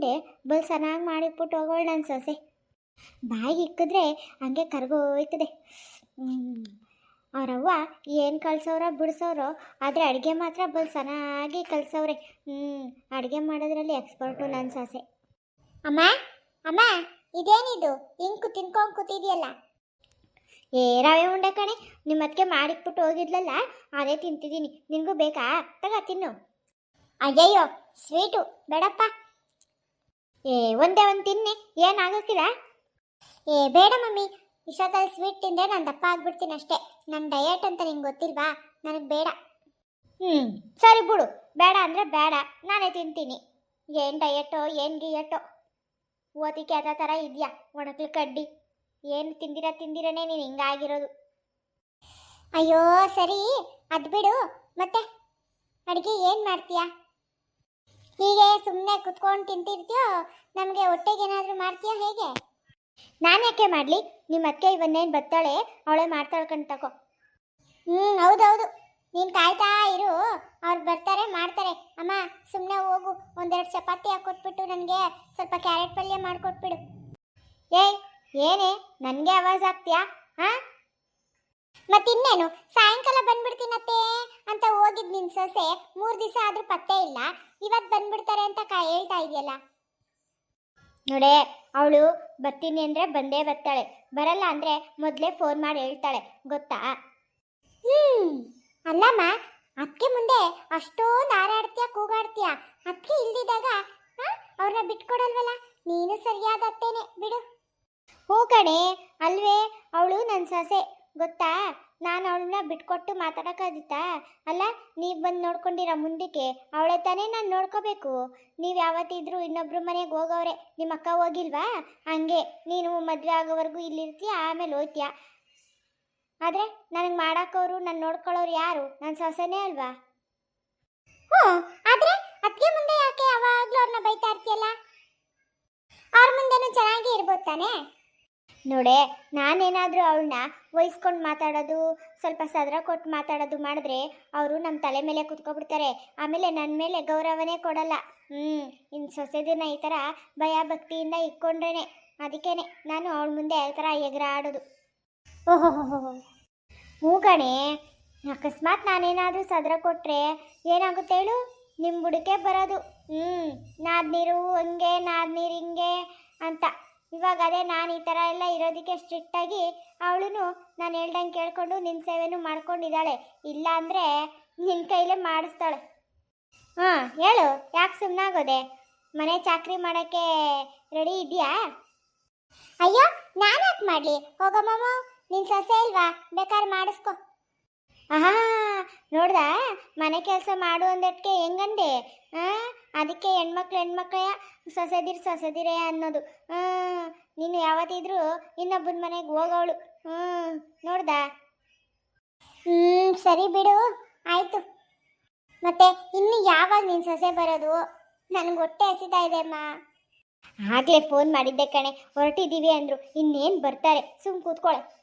ಉಂಡೆ ಬಲ್ ಚೆನ್ನಾಗಿ ಮಾಡಿಬಿಟ್ಟು ಹೋಗೋಳು ನನ್ನ ಸೊಸೆ. ಬಾಯಿಗೆ ಇಕ್ಕಿದ್ರೆ ಹಂಗೆ ಕರ್ಗೋಯ್ತದೆ ಅವರವ್ವ ಏನು ಕಳ್ಸೋರೋ ಬಿಡಿಸೋರೋ ಆದರೆ ಅಡುಗೆ ಮಾತ್ರ ಬಲ್ ಚೆನ್ನಾಗಿ ಕಲಿಸೋರೆ ಹ್ಞೂ ಅಡುಗೆ ಮಾಡೋದ್ರಲ್ಲಿ ಎಕ್ಸ್ಪರ್ಟು ನನ್ನ ಸೊಸೆ. ಅಮ್ಮ ಅಮ್ಮ, ಇದೇನಿದು? ಹಿಂಗೆ ತಿನ್ಕೊಂಡು ಕೂತಿದ್ಯಲ್ಲ? ಏ, ರವೆ ಉಂಡೆ ಕಣೆ ನಿಮ್ಮ ಅದಕ್ಕೆ ಮಾಡಿಟ್ಬಿಟ್ಟು ಹೋಗಿದ್ಲಲ್ಲ, ಅದೇ ತಿಂತಿದ್ದೀನಿ. ನಿನಗೂ ಬೇಕಾ? ತಗ ತಿನ್ನು. ಅಯ್ಯಯ್ಯೋ, ಸ್ವೀಟು, ಬೇಡಪ್ಪ. ಏ, ಒಂದೇ ಒಂದು ತಿನ್ನಿ. ಏನಾಗೋಕ್ಕಿಲ್ಲ ಏ, ಬೇಡ ಮಮ್ಮಿ. ಇಷ್ಟೊತ್ತಲ್ಲಿ ಸ್ವೀಟ್ ತಿಂದರೆ ನಾನು ದಪ್ಪ ಆಗ್ಬಿಡ್ತೀನಿ ಅಷ್ಟೇ. ನನ್ನ ಡಯಟ್ ಅಂತ ನಿಂಗೆ ಗೊತ್ತಿಲ್ವಾ? ನನಗೆ ಬೇಡ. ಹ್ಞೂ ಸರಿ ಬಿಡು. ಬೇಡ ಅಂದರೆ ಬೇಡ. ನಾನೇ ತಿಂತೀನಿ. ಏನು ಡಯಟೋ ಏನು ಗಿಯಟೋ ಓದಿಕೆ ಅದ ಥರ ಇದೆಯಾ? ಒಣಕ್ಲು ಕಡ್ಡಿ. ಏನು ತಿಂದಿರ ತಿಂದಿರನೇ ನೀನು ಹಿಂಗಾಗಿರೋದು. ಅಯ್ಯೋ, ಸರಿ. ಅದು ಬಿಡು. ಮತ್ತೆ ಅಡುಗೆ ಏನು ಮಾಡ್ತೀಯಾ? ಹೀಗೆ ಸುಮ್ಮನೆ ಕುತ್ಕೊಂಡು ತಿಂತಿರ್ತೀಯೋ? ನಮಗೆ ಹೊಟ್ಟೆಗೆ ಏನಾದರೂ ಮಾಡ್ತೀಯಾ ಹೇಗೆ? ನಾನು ಯಾಕೆ ಮಾಡಲಿ? ನಿಮ್ಮ ಅತ್ತೆ ಇವನ್ನೇನು ಬರ್ತಾಳೆ ಅವಳೇ ಮಾಡ್ತಾಳೆ ಕಣ್ ತಗೋ ಹ್ಞೂ ಹೌದೌದು. ನೀನು ಕಾಯ್ತಾ ಇರು. ಅವ್ರು ಬರ್ತಾರೆ, ಮಾಡ್ತಾರೆ. ಅಮ್ಮ ಸುಮ್ಮನೆ ಹೋಗು. ಒಂದೆರಡು ಚಪಾತಿ ಹಾಕೊಟ್ಬಿಟ್ಟು ನನಗೆ ಸ್ವಲ್ಪ ಕ್ಯಾರೆಟ್ ಪಲ್ಯ ಮಾಡಿಕೊಟ್ಬಿಡು. ಏಯ್, ಏನೇ? ನನಗೆ ಆವಾಜ್ ಆಗ್ತೀಯಾ ಹಾಂ? ಮತ್ತಿನ್ನೇನು ಸಾಯಂಕಾಲ ಬಂದ್ಬಿಡ್ತೀನತ್ತೆ ಅಂತ ಹೋಗಿದ್ ನಿನ್ ಸೊಸೆ ಮೂರ್ ದಿವಸ ಆದ್ರೂ ಪತ್ತೆ ಇಲ್ಲ ಇವತ್ ಬಂದ್ಬಿಡ್ತಾರೆ ಅಂತ ಕಾ ಹೇಳ್ತಾ ಇದೆಯಲ್ಲ. ನೋಡೆ ಅವಳು ಬರ್ತೀನಿ ಅಂದ್ರೆ ಬಂದೇ ಬರ್ತಾಳೆ ಬರಲ್ಲ ಅಂದ್ರೆ ಮೊದಲೇ ಫೋನ್ ಮಾಡಿ ಹೇಳ್ತಾಳೆ ಗೊತ್ತಾ? ಹ್ಮ್ ಅಲ್ಲಮ್ಮ ಅದಕ್ಕೆ ಮುಂದೆ ಅಷ್ಟೊಂದು ಹಾರಾಡ್ತೀಯ ಕೂಗಾಡ್ತೀಯ? ಅದಕ್ಕೆ ಇಲ್ದಿದಾಗ ಅವ್ರನ್ನ ಬಿಟ್ಕೊಡಲ್ವಲ್ಲ? ನೀನು ಸರಿಯಾದ ಅತ್ತೇನೆ ಬಿಡು. ಹೋ ಕಣೆ ಅಲ್ವೇ ಅವಳು ನನ್ನ ಸೊಸೆ ಗೊತ್ತಾ? ನಾನು ಅವಳನ್ನ ಬಿಟ್ಕೊಟ್ಟು ಮಾತಾಡೋಕ್ಕಾಗುತ್ತಾ ಅಲ್ಲ, ನೀವು ಬಂದು ನೋಡ್ಕೊಂಡಿರ ಮುಂದಕ್ಕೆ. ಅವಳೆ ತಾನೇ ನಾನು ನೋಡ್ಕೋಬೇಕು. ನೀವು ಯಾವತ್ತಿದ್ರೂ ಇನ್ನೊಬ್ರು ಮನೆಗೆ ಹೋಗೋರೆ ನಿಮ್ಮ ಅಕ್ಕ ಹೋಗಿಲ್ವಾ? ಹಂಗೆ. ನೀನು ಮದುವೆ ಆಗೋವರೆಗೂ ಇಲ್ಲಿರ್ತೀಯ, ಆಮೇಲೆ ಹೋಗ್ತೀಯ ಆದರೆ ನನಗೆ ಮಾಡಾಕೋರು ನಾನು ನೋಡ್ಕೊಳ್ಳೋರು ಯಾರು? ನನ್ನ ಸೊಸೆನೇ ಅಲ್ವಾ? ಹ್ಞೂ. ಆದರೆ ಅದಕ್ಕೆ ಮುಂದೆ ಯಾಕೆ ಯಾವಾಗಲೂ ಅವ್ರನ್ನ ಬೈತಾ ಇರ್ತೀಯಲ್ಲ? ಅವ್ರ ಮುಂದೆನೂ ಚೆನ್ನಾಗಿ ಇರ್ಬೋದು ತಾನೇ? ನೋಡೆ, ನಾನೇನಾದರೂ ಅವಳನ್ನ ವಹಿಸ್ಕೊಂಡು ಮಾತಾಡೋದು, ಸ್ವಲ್ಪ ಸದರ ಕೊಟ್ಟು ಮಾತಾಡೋದು ಮಾಡಿದ್ರೆ ಅವರು ನಮ್ಮ ತಲೆ ಮೇಲೆ ಕುತ್ಕೊಬಿಡ್ತಾರೆ. ಆಮೇಲೆ ನನ್ನ ಮೇಲೆ ಗೌರವನೇ ಕೊಡಲ್ಲ. ಹ್ಞೂ ಇನ್ನು ಸೊಸೆದನ್ನ ಈ ಥರ ಭಯ ಭಕ್ತಿಯಿಂದ ಇಕ್ಕೊಂಡ್ರೇನೆ ಅದಕ್ಕೇನೆ ನಾನು ಅವಳ ಮುಂದೆ ಆ ಥರ ಎಗರಾಡೋದು. ಓಹೋ ಹ್ಞೂ ಕಣೆ ಅಕಸ್ಮಾತ್ ನಾನೇನಾದರೂ ಸದರ ಕೊಟ್ಟರೆ ಏನಾಗುತ್ತೆ ಹೇಳು? ನಿಮ್ಮ ಬುಡಕೆ ಬರೋದು. ಹ್ಞೂ ನಾದ್ನೀರು ಹಂಗೆ, ನಾದ್ನೀರು ಹಿಂಗೆ ಅಂತ. ಇವಾಗ ಅದೇ ನಾನು ಈ ಥರ ಎಲ್ಲ ಇರೋದಕ್ಕೆ ಸ್ಟ್ರಿಕ್ಟಾಗಿ ಅವಳು ನಾನು ಹೇಳ್ದಂಗೆ ಕೇಳಿಕೊಂಡು ನಿನ್ನ ಸೇವೆನು ಮಾಡ್ಕೊಂಡಿದ್ದಾಳೆ. ಇಲ್ಲ ಅಂದರೆ ನಿನ್ನ ಕೈಲೇ ಮಾಡಿಸ್ತಾಳೆ. ಹಾಂ, ಹೇಳು, ಯಾಕೆ ಸುಮ್ಮನಾಗೋದೆ ಮನೆ ಚಾಕ್ರಿ ಮಾಡೋಕ್ಕೆ ರೆಡಿ ಇದೆಯಾ ಅಯ್ಯೋ, ನಾನು ಯಾಕೆ ಮಾಡಲಿ? ಹೋಗಮ್ಮ ನಿನ್ನ ಸೊಸೆ ಇಲ್ವಾ? ಬೇಕಾದ್ರೆ ಮಾಡಿಸ್ಕೊ. ಆಹಾ, ನೋಡ್ದ? ಮನೆ ಕೆಲಸ ಮಾಡು ಅಂದಟ್ಕೆ ಹೆಂಗಂದೆ? ಆ, ಅದಕ್ಕೆ ಹೆಣ್ಮಕ್ಳು ಹೆಣ್ಮಕ್ಳೆಯ ಸೊಸೆದಿರ್ ಸೊಸೆದಿರೇ ಅನ್ನೋದು. ಹ್ಮ್ ನೀನು ಯಾವತ್ತಿದ್ರೂ ಇನ್ನೊಬ್ಬನ ಮನೆಗೆ ಹೋಗೋಳು ಹ್ಞೂ ನೋಡ್ದ? ಹ್ಞೂ ಸರಿ ಬಿಡು. ಆಯ್ತು. ಮತ್ತೆ ಇನ್ನು ಯಾವಾಗ ನಿನ್ನ ಸೊಸೆ ಬರೋದು? ನನಗೆ ಹೊಟ್ಟೆ ಹಸಿತಾ ಇದೆ, ಅಮ್ಮ. ಆಗ್ಲೇ ಫೋನ್ ಮಾಡಿದ್ದೆ ಕಣೆ. ಹೊರಟಿದ್ದೀವಿ ಅಂದ್ರು. ಇನ್ನೇನು ಬರ್ತಾರೆ? ಸುಮ್ ಕೂತ್ಕೊಳ್ಳೆ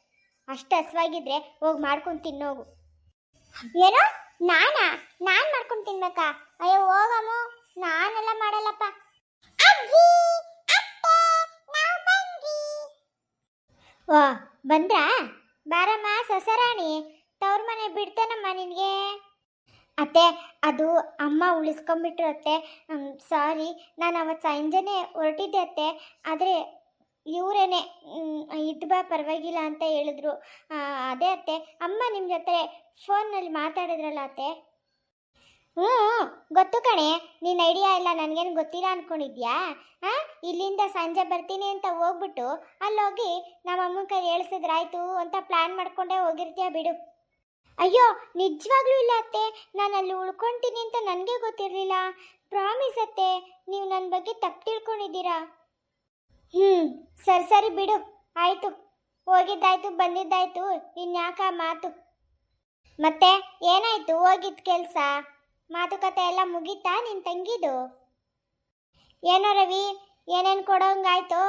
ಅಷ್ಟು ಹಸ್ವಾಗಿದ್ರೆ ಹೋಗಿ ಮಾಡ್ಕೊಂಡು ತಿನ್ನೋಗು. ಏನೋ? ನಾನಾ? ನಾನ್ ಮಾಡ್ಕೊಂಡು ತಿನ್ಬೇಕಾ? ಅಯ್ಯೋ, ಹೋಗಮ್ಮ. ನಾನೆಲ್ಲ ಮಾಡಲ್ಲಪ್ಪ. ವಾ ಬಂದ್ರಾ? ಬಾರಮ್ಮ, ಸೊಸರಾಣಿ. ತವ್ರ ಮನೆ ಬಿಡ್ತೇನಮ್ಮ ನಿನಗೆ? ಅತ್ತೆ, ಅದು ಅಮ್ಮ ಉಳಿಸ್ಕೊಂಬಿಟ್ರು ಅತ್ತೆ. ಸಾರಿ ನಾನು ಅವತ್ತು ಸಂಜೆನೆ ಹೊರಟಿದ್ದೆ ಅತ್ತೆ. ಆದರೆ ಇವರೇನೆ ಇದ್ದು ಬಾ, ಪರವಾಗಿಲ್ಲ ಅಂತ ಹೇಳಿದ್ರು. ಅದೇ ಅತ್ತೆ, ಅಮ್ಮ ನಿಮ್ಮ ಜೊತೆ ಫೋನಲ್ಲಿ ಮಾತಾಡಿದ್ರಲ್ಲ ಅತ್ತೆ? ಹ್ಞೂ ಗೊತ್ತು ಕಣೆ ನಿನ್ನ ಐಡಿಯಾ ಇಲ್ಲ ನನಗೇನು ಗೊತ್ತಿಲ್ಲ ಅನ್ಕೊಂಡಿದ್ಯಾ? ಹಾಂ ಇಲ್ಲಿಂದ ಸಂಜೆ ಬರ್ತೀನಿ ಅಂತ ಹೋಗ್ಬಿಟ್ಟು ಅಲ್ಲೋಗಿ ನಮ್ಮ ಅಮ್ಮನ ಕೈ ಹೇಳ್ಸಿದ್ರಾಯ್ತು ಅಂತ ಪ್ಲ್ಯಾನ್ ಮಾಡ್ಕೊಂಡೇ ಹೋಗಿರ್ತೀಯ ಬಿಡು. ಅಯ್ಯೋ, ನಿಜವಾಗ್ಲೂ ಇಲ್ಲ ಅತ್ತೆ ನಾನು ಅಲ್ಲಿ ಉಳ್ಕೊಂತೀನಿ ಅಂತ ನನಗೆ ಗೊತ್ತಿರಲಿಲ್ಲ. ಪ್ರಾಮಿಸ್ ಅತ್ತೆ, ನೀವು ನನ್ನ ಬಗ್ಗೆ ತಪ್ಪು ತಿಳ್ಕೊಂಡಿದ್ದೀರಾ? ಹ್ಞೂ ಸರಿ ಸರಿ ಬಿಡು. ಆಯಿತು. ಹೋಗಿದ್ದಾಯ್ತು, ಬಂದಿದ್ದಾಯ್ತು. ಇನ್ಯಾಕ ಮಾತು? ಮತ್ತೆ ಏನಾಯ್ತು ಹೋಗಿದ್ ಕೆಲಸ? ಮಾತುಕತೆ ಎಲ್ಲ ಮುಗೀತಾ ನಿನ್ನ ತಂಗಿದು? ಏನೋ ರವಿ, ಏನೇನು ಕೊಡೋಂಗಾಯ್ತು?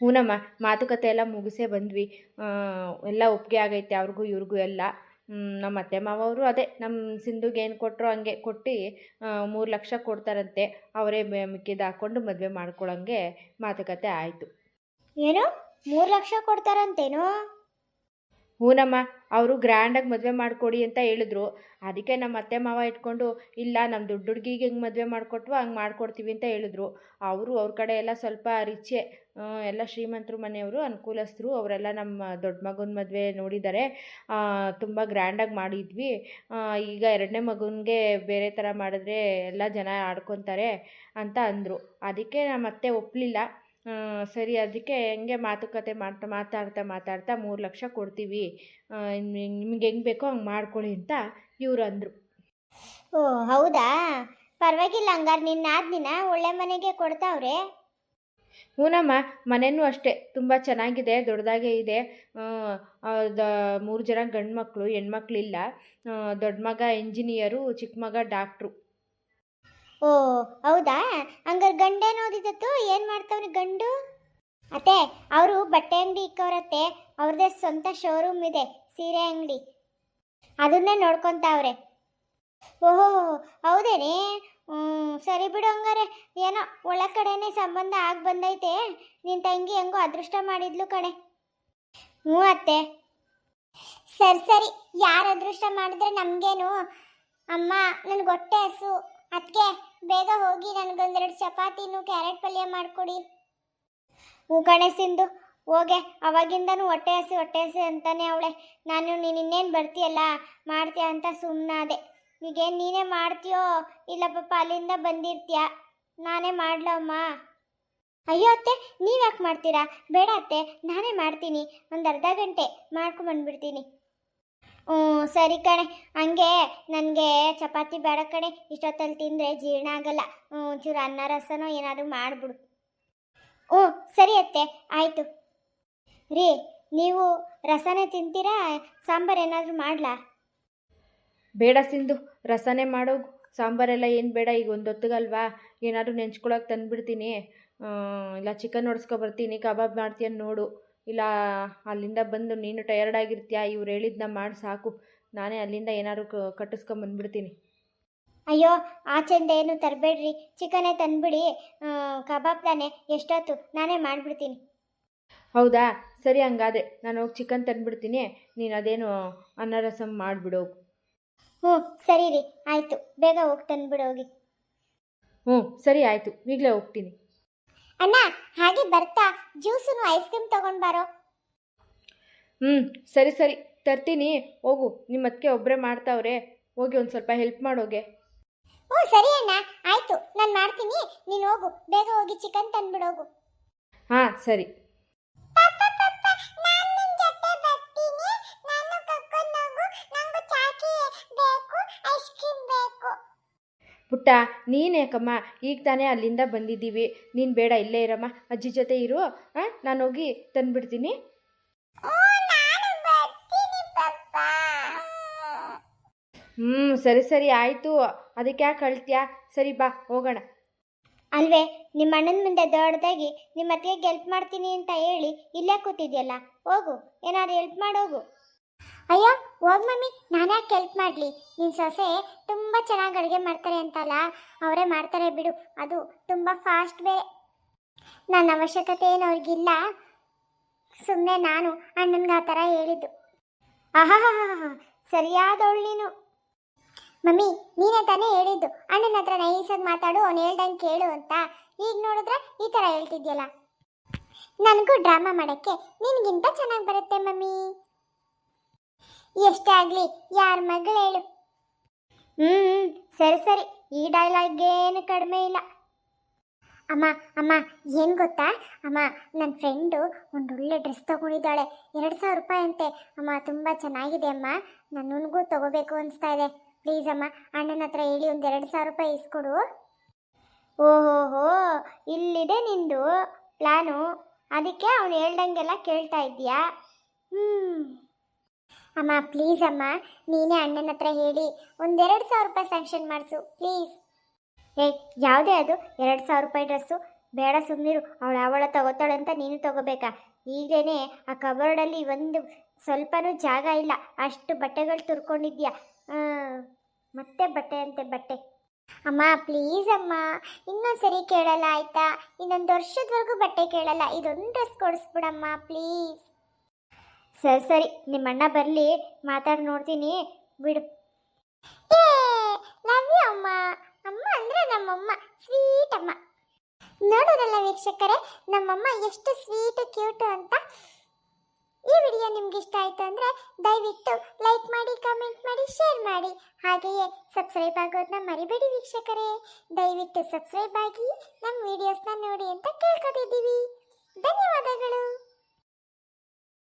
ಹೂನಮ್ಮ, ಮಾತುಕತೆ ಎಲ್ಲ ಮುಗಿಸೇ ಬಂದ್ವಿ. ಎಲ್ಲ ಒಪ್ಪಿಗೆ ಆಗೈತೆ, ಅವ್ರಿಗೂ ಇವ್ರಿಗೂ ಎಲ್ಲ. ನಮ್ಮ ಅತ್ತೆ ಮಾವ ಅವರು ಅದೇ ನಮ್ಮ ಸಿಂಧುಗೆ ಏನು ಕೊಟ್ಟರು ಹಂಗೆ ಕೊಟ್ಟು ಮೂರು ಲಕ್ಷ ಕೊಡ್ತಾರಂತೆ. ಅವರೇ ಮಿಕ್ಕಿದ್ದು ಹಾಕ್ಕೊಂಡು ಮದುವೆ ಮಾಡ್ಕೊಳ್ಳೋಂಗೆ ಮಾತುಕತೆ ಆಯಿತು. ಏನು? ಮೂರು ಲಕ್ಷ ಕೊಡ್ತಾರಂತೇನು? ಹೂನಮ್ಮ ಅವರು ಗ್ರ್ಯಾಂಡಾಗಿ ಮದುವೆ ಮಾಡಿಕೊಡಿ ಅಂತ ಹೇಳಿದ್ರು. ಅದಕ್ಕೆ ನಮ್ಮ ಅತ್ತೆ ಮಾವ ಇಟ್ಕೊಂಡು, ಇಲ್ಲ ನಮ್ಮ ದುಡ್ಡು ಹುಡುಗಿಗೆ ಹೆಂಗೆ ಮದುವೆ ಮಾಡಿಕೊಟ್ವ ಹಂಗೆ ಮಾಡಿಕೊಡ್ತೀವಿ ಅಂತ ಹೇಳಿದ್ರು. ಅವರು ಅವ್ರ ಕಡೆ ಎಲ್ಲ ಸ್ವಲ್ಪ ರಿಚೆ ಎಲ್ಲ ಶ್ರೀಮಂತರು ಮನೆಯವರು, ಅನುಕೂಲಸ್ಥರು, ಅವರೆಲ್ಲ ನಮ್ಮ ದೊಡ್ಡ ಮಗನ ಮದುವೆ ನೋಡಿದ್ದಾರೆ ತುಂಬ ಗ್ರ್ಯಾಂಡಾಗಿ ಮಾಡಿದ್ವಿ. ಈಗ ಎರಡನೇ ಮಗನಿಗೆ ಬೇರೆ ಥರ ಮಾಡಿದ್ರೆ ಎಲ್ಲ ಜನ ಆಡ್ಕೊತಾರೆ ಅಂತ ಅಂದರು. ಅದಕ್ಕೆ ನಮ್ಮ ಅತ್ತೆ ಒಪ್ಪಲಿಲ್ಲ ಸರಿ ಅದಕ್ಕೆ ಹೆಂಗೆ ಮಾತುಕತೆ ಮಾಡ್ತಾ ಮಾತಾಡ್ತಾ ಮಾತಾಡ್ತಾ ಮೂರು ಲಕ್ಷ ಕೊಡ್ತೀವಿ. ನಿಮ್ಗೆ ಹೆಂಗೆ ಬೇಕೋ ಹಂಗೆ ಮಾಡ್ಕೊಳ್ಳಿ ಅಂತ ಇವ್ರು ಅಂದರು. ಓ ಹೌದಾ? ಪರವಾಗಿಲ್ಲ ಹಂಗಾರೆ ನಿನ್ನ ದಿನ ಒಳ್ಳೆ ಮನೆಗೆ ಕೊಡ್ತಾವ್ರೆ. ಹೂನಮ್ಮ ಮನೆಯೂ ಅಷ್ಟೇ ತುಂಬ ಚೆನ್ನಾಗಿದೆ ದೊಡ್ಡದಾಗೆ ಇದೆ. ಆ, ಆ, ದ- ಮೂರು ಜನ ಗಂಡು ಮಕ್ಕಳು ಹೆಣ್ಮಕ್ಳಿಲ್ಲ ದೊಡ್ಡ ಮಗ ಇಂಜಿನಿಯರು ಚಿಕ್ಕ ಮಗ ಡಾಕ್ಟ್ರು. ಓ, ಹೌದಾ? ಹಂಗಾರೆ ಗಂಡೇನು ಓದಿದತ್ತು ಏನು ಮಾಡ್ತಾವ್ರಿ ಗಂಡು? ಅತ್ತೆ, ಅವರು ಬಟ್ಟೆ ಅಂಗಡಿ ಇಕ್ಕವ್ರತ್ತೆ. ಅವ್ರದ್ದೇ ಸ್ವಂತ ಶೋರೂಮ್ ಇದೆ, ಸೀರೆ ಅಂಗಡಿ. ಅದನ್ನೇ ನೋಡ್ಕೊತಾವ್ರೆ. ಓಹೋ, ಹೌದೇನೆ? ಸರಿ ಬಿಡು ಹಂಗಾರೆ. ಏನೋ ಒಳ ಕಡೆನೇ ಸಂಬಂಧ ಆಗಿ ಬಂದೈತೆ. ನಿನ್ನ ತಂಗಿ ಹೆಂಗೋ ಅದೃಷ್ಟ ಮಾಡಿದ್ಲು ಕಣೆ. ಹ್ಞೂ ಅತ್ತೆ. ಸರಿ ಸರಿ. ಯಾರು ಅದೃಷ್ಟ ಮಾಡಿದ್ರೆ ನಮಗೇನು? ಅಮ್ಮ, ನನಗೆ ಹೊಟ್ಟೆ ಹಸು. ಅದಕ್ಕೆ ಬೇಗ ಹೋಗಿ ನನಗೊಂದೆರಡು ಚಪಾತಿನೂ ಕ್ಯಾರೆಟ್ ಪಲ್ಯ ಮಾಡಿಕೊಡಿ. ಹ್ಞೂ ಕಣೆ ಸಿಂಧು, ಹೋಗೆ. ಅವಾಗಿಂದನೂ ಹೊಟ್ಟೆ ಹಸಿ ಹೊಟ್ಟೆ ಹಸಿ ಅಂತಾನೆ ಅವಳೆ. ನಾನು ನೀನು ಇನ್ನೇನು ಬರ್ತೀಯಲ್ಲ? ಮಾಡ್ತೀಯ ಅಂತ ಸುಮ್ಮನಾದೆ ಈಗೇನು ನೀನೇ ಮಾಡ್ತೀಯೋ ಇಲ್ಲ ಪಾಪ ಅಲ್ಲಿಂದ ಬಂದಿರ್ತೀಯ? ನಾನೇ ಮಾಡ್ಲಮ್ಮ ಅಯ್ಯೋ ಅತ್ತೆ ನೀವು ಯಾಕೆ ಮಾಡ್ತೀರಾ? ಬೇಡ ಅತ್ತೆ, ನಾನೇ ಮಾಡ್ತೀನಿ. ಒಂದು ಅರ್ಧ ಗಂಟೆ ಮಾಡ್ಕೊಂಬಂದ್ಬಿಡ್ತೀನಿ ಹ್ಞೂ ಸರಿ ಕಣೆ. ಹಂಗೆ ನನಗೆ ಚಪಾತಿ ಬೇಡ ಕಣೆ. ಇಷ್ಟೊತ್ತಲ್ಲಿ ತಿಂದರೆ ಜೀರ್ಣ ಆಗಲ್ಲ. ಒಂಚೂರು ಅನ್ನ ರಸನೋ ಏನಾದರೂ ಮಾಡಿಬಿಡು. ಹ್ಞೂ ಸರಿ ಅತ್ತೆ, ಆಯಿತು. ರೀ, ನೀವು ರಸನೇ ತಿಂತೀರಾ? ಸಾಂಬಾರು ಏನಾದರೂ ಮಾಡಲಾ? ಬೇಡ ಸಿಂಧು, ರಸನೇ ಮಾಡೋಗು. ಸಾಂಬಾರೆಲ್ಲ ಏನು ಬೇಡ, ಈಗ ಒಂದು ಹೊತ್ತಿಗಲ್ವಾ ಏನಾದರೂ ನೆಂಚ್ಕೊಳಕ್ಕೆ ತಂದುಬಿಡ್ತೀನಿ. ಇಲ್ಲ ಚಿಕನ್ ಹೊಡ್ಸ್ಕೊ ಬರ್ತೀನಿ, ಕಬಾಬ್ ಮಾಡ್ತೀಯ ನೋಡು. ಇಲ್ಲ ಅಲ್ಲಿಂದ ಬಂದು ನೀನು ಟಯರ್ಡ್ ಆಗಿರ್ತೀಯಾ? ಇವ್ರು ಹೇಳಿದ್ನ ಮಾಡಿ ಸಾಕು. ನಾನೇ ಅಲ್ಲಿಂದ ಏನಾದ್ರು ಕಟ್ಟಿಸ್ಕೊಂಬಂದ್ಬಿಡ್ತೀನಿ ಅಯ್ಯೋ ಆ ಆಚೆಂದ ಏನು ತರಬೇಡ್ರಿ. ಚಿಕನೇ ತಂದುಬಿಡಿ. ಕಬಾಬ್ ತಾನೆ ಎಷ್ಟೊತ್ತು? ನಾನೇ ಮಾಡಿಬಿಡ್ತೀನಿ. ಹೌದಾ? ಸರಿ ಹಂಗಾದ್ರೆ. ನಾನು ಹೋಗಿ ಚಿಕನ್ ತಂದುಬಿಡ್ತೀನಿ. ನೀನು ಅದೇನು ಅನ್ನ ರಸಮ್ ಮಾಡಿಬಿಡು ಹ್ಞೂ ಸರಿ ರೀ. ಆಯಿತು. ಬೇಗ ಹೋಗಿ ತಂದುಬಿಡು ಹೋಗಿ. ಹ್ಞೂ ಸರಿ ಆಯಿತು. ಈಗಲೇ ಹೋಗ್ತೀನಿ. ಅಣ್ಣ ಹಾಗೆ ಬರ್ತಾ ಜ್ಯೂಸನ್ನು ಐಸ್ ಕ್ರೀಮ್ ತಗೊಂಡು ಬಾರೋ. ಹ್ಞೂ ಸರಿ ಸರಿ. ತರ್ತೀನಿ. ಹೋಗು. ನಿಮ್ಮ ಅದಕ್ಕೆ ಒಬ್ಬರೇ ಮಾಡ್ತಾವ್ರೆ. ಹೋಗಿ ಒಂದು ಸ್ವಲ್ಪ ಹೆಲ್ಪ್ ಮಾಡೋಗೆ. ಓ ಸರಿ ಅಣ್ಣ. ಆಯಿತು. ನಾನು ಮಾಡ್ತೀನಿ. ನೀನು ಹೋಗು. ಬೇಗ ಹೋಗಿ ಚಿಕನ್ ತಂದ್ಬಿಡೋಗು. ಹಾಂ ಸರಿ. ಪುಟ್ಟ ನೀನೇಕಮ್ಮ ಯಾಕಮ್ಮ? ಈಗ ತಾನೇ ಅಲ್ಲಿಂದ ಬಂದಿದ್ದೀವಿ. ನೀನು ಬೇಡ ಇಲ್ಲೇ ಇರಮ್ಮ. ಅಜ್ಜಿ ಜೊತೆ ಇರು. ನಾನು ಹೋಗಿ ತಂದುಬಿಡ್ತೀನಿ. ಹ್ಞೂ ಸರಿ ಸರಿ ಆಯಿತು. ಅದಕ್ಕೆ ಯಾಕೆ ಅಳ್ತೀಯಾ? ಸರಿ ಬಾ ಹೋಗೋಣ. ಅಲ್ವೇ ನಿಮ್ಮ ಅಣ್ಣನ ಮುಂದೆ ದೊಡ್ಡದಾಗಿ ನಿಮ್ಮ ಅತ್ತಿಗೆ ಹೆಲ್ಪ್ ಮಾಡ್ತೀನಿ ಅಂತ ಹೇಳಿ ಇಲ್ಲೇ ಕೂತಿದ್ಯಲ್ಲ? ಹೋಗು ಏನಾದ್ರು ಹೆಲ್ಪ್ ಮಾಡೋಗು. ಅಯ್ಯೋ, ಹೋಗ್ ಮಮ್ಮಿ, ನಾನು ಯಾಕೆ ಹೆಲ್ಪ್ ಮಾಡಲಿ? ನಿನ್ನ ಸೊಸೆ ತುಂಬ ಚೆನ್ನಾಗಿ ಅಡುಗೆ ಮಾಡ್ತಾರೆ ಅಂತಲ್ಲ, ಅವರೇ ಮಾಡ್ತಾರೆ ಬಿಡು. ಅದು ತುಂಬ ಫಾಸ್ಟ್ ವೇ ನನ್ನ ಅವಶ್ಯಕತೆ ಏನು ಅವ್ರಿಗಿಲ್ಲ. ಸುಮ್ಮನೆ ನಾನು ಅಣ್ಣನಿಗೆ ಆ ಥರ ಹೇಳಿದ್ದು. ಆಹಾ ಸರಿಯಾದವಳು ನೀನು. ಮಮ್ಮಿ, ನೀನೇ ತಾನೇ ಹೇಳಿದ್ದು. ಅಣ್ಣನ ಹತ್ರ ನೈಸಾಗಿ ಮಾತಾಡು, ಅವ್ನು ಹೇಳ್ದಂಗೆ ಕೇಳು ಅಂತ. ಈಗ ನೋಡಿದ್ರೆ ಈ ಥರ ಹೇಳ್ತಿದ್ಯಲ್ಲ. ನನಗೂ ಡ್ರಾಮಾ ಮಾಡೋಕ್ಕೆ ನಿನಗಿಂತ ಚೆನ್ನಾಗಿ ಬರುತ್ತೆ ಮಮ್ಮಿ. ಎಷ್ಟೇ ಆಗಲಿ ಯಾರ ಮಗಳು ಹೇಳು. ಹ್ಞೂ ಸರಿ ಸರಿ. ಈ ಡೈಲಾಗೇನು ಕಡಿಮೆ ಇಲ್ಲ. ಅಮ್ಮ ಅಮ್ಮ, ಏನು ಗೊತ್ತಾ? ಅಮ್ಮ ನನ್ನ ಫ್ರೆಂಡು ಒಂದು ಒಳ್ಳೆ ಡ್ರೆಸ್ ತೊಗೊಂಡಿದ್ದಾಳೆ. ಎರಡು ಸಾವಿರ ರೂಪಾಯಿ ಅಂತೆ. ಅಮ್ಮ, ತುಂಬ ಚೆನ್ನಾಗಿದೆ, ಅಮ್ಮ. ನನಗೂ ತಗೋಬೇಕು ಅನಿಸ್ತಾ ಇದೆ. ಪ್ಲೀಸ್ ಅಮ್ಮ, ಅಣ್ಣನ ಹತ್ರ ಹೇಳಿ ಒಂದು ಎರಡು ಸಾವಿರ ರೂಪಾಯಿ ಇಸ್ಕೊಡು. ಓಹೋಹೋ, ಇಲ್ಲಿದೆ ನಿಂದು ಪ್ಲಾನು. ಅದಕ್ಕೆ ಅವನು ಹೇಳ್ದಂಗೆಲ್ಲ ಕೇಳ್ತಾ ಇದ್ದೀಯಾ? ಅಮ್ಮ ಪ್ಲೀಸ್ ಅಮ್ಮ, ನೀನೇ ಅಣ್ಣನ ಹತ್ರ ಹೇಳಿ. ಒಂದೆರಡು ಸಾವಿರ ರೂಪಾಯಿ ಸ್ಯಾಂಕ್ಷನ್ ಮಾಡಿಸು ಪ್ಲೀಸ್ ಏ, ಯಾವುದೇ ಅದು, ಎರಡು ಸಾವಿರ ರೂಪಾಯಿ ಡ್ರೆಸ್ಸು ಬೇಡ ಸುಮ್ಮನಿರು ಅವಳು ಅವಳ ತಗೋತಾಳೆ ಅಂತ ನೀನು ತಗೋಬೇಕಾ? ಈಗಲೇ ಆ ಕಬೋರ್ಡಲ್ಲಿ ಒಂದು ಸ್ವಲ್ಪನೂ ಜಾಗ ಇಲ್ಲ. ಅಷ್ಟು ಬಟ್ಟೆಗಳು ತುರ್ಕೊಂಡಿದ್ಯಾ. ಮತ್ತೆ ಬಟ್ಟೆ ಅಂತೆ, ಬಟ್ಟೆ. ಅಮ್ಮ ಪ್ಲೀಸ್ ಅಮ್ಮ, ಇನ್ನೊಂದ್ಸರಿ ಕೇಳಲ್ಲ, ಆಯ್ತಾ? ಇನ್ನೊಂದು ವರ್ಷದವರೆಗೂ ಬಟ್ಟೆ ಕೇಳಲ್ಲ. ಇದೊಂದು ಡ್ರೆಸ್ ಕೊಡಿಸ್ಬಿಡಮ್ಮ ಪ್ಲೀಸ್ ಸರಿ ಸರಿ ನಿಮ್ಮ ಅಣ್ಣ ಬರಲಿ, ಮಾತಾಡಿ ನೋಡ್ತೀನಿ, ಬಿಡು. ಏ ಲವ್ ಅಮ್ಮ. ಅಮ್ಮ ಅಂದ್ರೆ ನಮ್ಮಮ್ಮ ಸ್ವೀಟ್ ಅಮ್ಮ. ನೋಡೋರಲ್ಲ ವೀಕ್ಷಕರೇ, ನಮ್ಮಮ್ಮ ಎಷ್ಟು ಸ್ವೀಟ್ ಕ್ಯೂಟ್ ಅಂತ. ಈ ವಿಡಿಯೋ ನಿಮ್ಗೆ ಇಷ್ಟ ಆಯ್ತು ಅಂದ್ರೆ ದಯವಿಟ್ಟು ಲೈಕ್ ಮಾಡಿ ಕಮೆಂಟ್ ಮಾಡಿ ಶೇರ್ ಮಾಡಿ. ಹಾಗೆಯೇ ಸಬ್ಸ್ಕ್ರೈಬ್ ಆಗೋದನ್ನ ಮರಿಬೇಡಿ ವೀಕ್ಷಕರೇ. ದಯವಿಟ್ಟು ಸಬ್ಸ್ಕ್ರೈಬ್ ಆಗಿ ನಮ್ಮ ವಿಡಿಯೋಸ್ನ ನೋಡಿ ಅಂತ ಕೇಳ್ಕೊತಿದ್ದೀವಿ. ಧನ್ಯವಾದಗಳು.